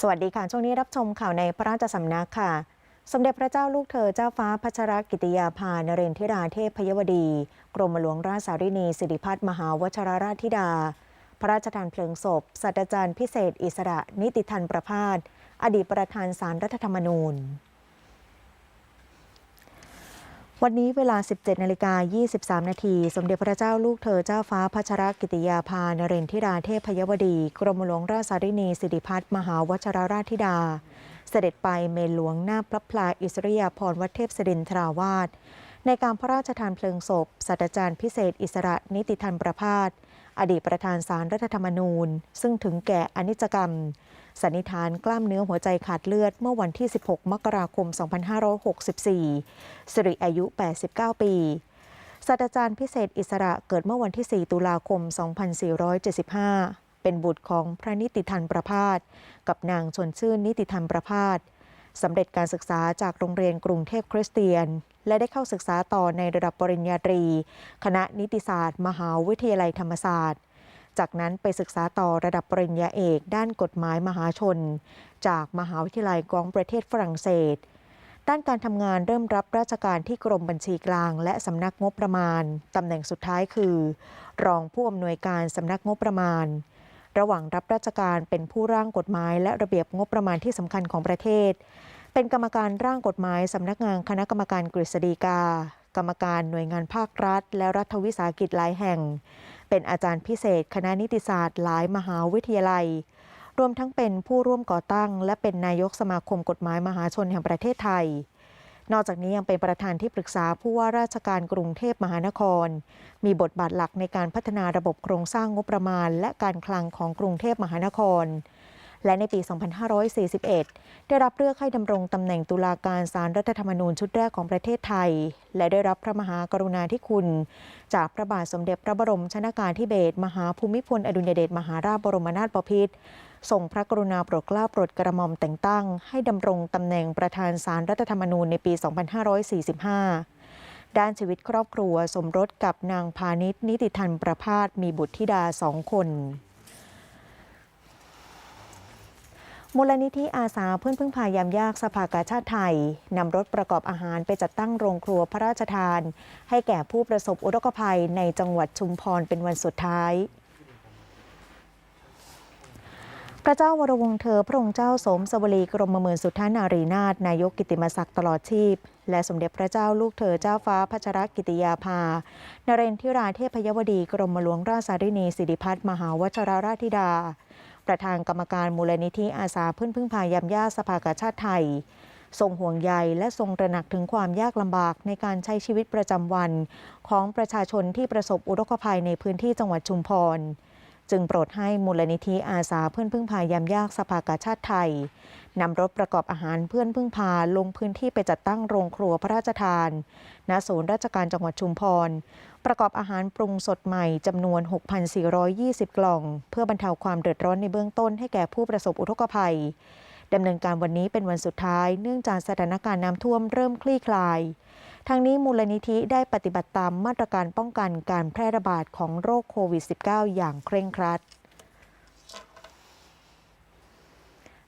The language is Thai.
สวัสดีค่ะ ช่วงนี้รับชมข่าวในพระราชสำนักค่ะ สมเด็จพระเจ้าลูกเธอเจ้าฟ้าพัชรกิติยาภานเรนทิราเทพพยวดี กรมหลวงราชสารินีสิริพัฒน์มหาวชรราชธิดา พระราชทานเพลิงศพศาสตราจารย์พิเศษ อิสระ นิติธันประพาสอดีตประธานสารรัฐธรรมนูญ วันนี้เวลา 17นาฬิกา23 นาที สมเด็จพระเจ้าลูกเธอเจ้าฟ้าพัชรกิติยาภานเรนทิราเทพพยวดี กรมหลวงราชสารินีสิริพัฒน์มหาวชรราชธิดา เสด็จไปเมนหลวงหน้าพระพลาอิสริยาภรณ์วัดเทพศรินทราวาสในการพระราชทานเพลิงศพศาสตราจารย์พิเศษอิสระนิติทันประพาส อดีตประธานสารรัฐธรรมนูญ ซึ่งถึงแก่อนิจกรรม สันนิษฐานกล้ามเนื้อหัวใจขาดเลือดเมื่อวันที่ 16 มกราคม 2564 สิริอายุ 89 ปีศาสตราจารย์พิเศษอิสระเกิดเมื่อวันที่ 4 ตุลาคม 2475 เป็นบุตรของพระนิติทันประพาสกับนางชนชื่นนิติทันประพาสสำเร็จการศึกษาจากโรงเรียนกรุงเทพคริสเตียน และได้เข้าศึกษาต่อในระดับปริญญาตรี คณะนิติศาสตร์ มหาวิทยาลัยธรรมศาสตร์ จากนั้นไปศึกษาต่อระดับปริญญาเอกด้านกฎหมายมหาชน จากมหาวิทยาลัยกองประเทศฝรั่งเศส ด้านการทำงานเริ่มรับราชการที่กรมบัญชีกลาง และสำนักงบประมาณ ตำแหน่งสุดท้ายคือ รองผู้อำนวยการสำนักงบประมาณระหว่างรับราชการเป็นผู้ร่างกฎหมายและระเบียบงบประมาณที่สำคัญของประเทศ เป็นกรรมการร่างกฎหมายสำนักงานคณะกรรมการกฤษฎีกา กรรมการหน่วยงานภาครัฐ และรัฐวิสาหกิจหลายแห่ง เป็นอาจารย์พิเศษ คณะนิติศาสตร์หลายมหาวิทยาลัย รวมทั้งเป็นผู้ร่วมก่อตั้ง และเป็นนายกสมาคมกฎหมายมหาชนแห่งประเทศไทยนอกจากนี้ยังเป็นประธานที่ปรึกษาผู้ว่าราชการกรุงเทพมหานคร มีบทบาทหลักในการพัฒนาระบบโครงสร้างงบประมาณ และการคลังของกรุงเทพมหานคร และในปี 2541 ได้รับเลือกให้ดำรงตำแหน่งตุลาการศาลรรัฐธรรมนูญชุดแรกของประเทศไทย และได้รับพระมหากรุณาธิคุณ จากพระบาทสมเด็จพระบรมชนากาธิเบศรมหาภูมิพลอดุลยเดชมหาราชบรมนาถบพิตรทรงพระกรุณาโปรดเกล้าโปรดกระหม่อมแต่งตั้ง ให้ดำรงตำแหน่งประธานศาลรรัฐธรรมนูญในปี 2545ด้านชีวิตครอบครัวสมรสกับนางพาณิชนิติทันประพาสมีบุตรธิดาสองคน มูลนิธิอาสาเพื่อนพึ่งพายามยากสภากาชาติไทยนำรถประกอบอาหารไปจัดตั้งโรงครัวพระราชทาน ให้แก่ผู้ประสบอุทกภัยในจังหวัดชุมพรเป็นวันสุดท้ายพระเจ้าวรวงเธอพระองค์เจ้าสมสวลีกรมเมืองสุทธานารีนาถนายกกิติมศักดิ์ตลอดชีพ และสมเด็จพระเจ้าลูกเธอเจ้าฟ้าพัชรกิติยาภา นเรนทิราเทพยวดีกรมหลวงราชสารินีสิริพัฒน์มหาวชรราชธิดา ประธานกรรมการมูลนิธิอาสาเพื่อนพึ่งพายามยากสภากาชาติไทย ทรงห่วงใยและทรงตระหนักถึงความยากลำบากในการใช้ชีวิตประจำวัน ของประชาชนที่ประสบอุทกภัยในพื้นที่จังหวัดชุมพร จึงโปรดให้มูลนิธิอาสาเพื่อนพึ่งพายามยากสภากาชาติไทย นำรถประกอบอาหารเพื่อนพึ่งพาลงพื้นที่ไปจัดตั้งโรงครัวพระราชทานณศูนย์ราชการจังหวัดชุมพร ประกอบอาหารปรุงสดใหม่จำนวน 6,420 กล่อง เพื่อบรรเทาความเดือดร้อนในเบื้องต้นให้แก่ผู้ประสบอุทกภัยดำเนินการวันนี้เป็นวันสุดท้าย เนื่องจากสถานการณ์น้ำท่วมเริ่มคลี่คลาย ทางนี้มูลนิธิได้ปฏิบัติตามมาตรการป้องกันการแพร่ระบาดของโรคโควิด -19 อย่างเคร่งครัด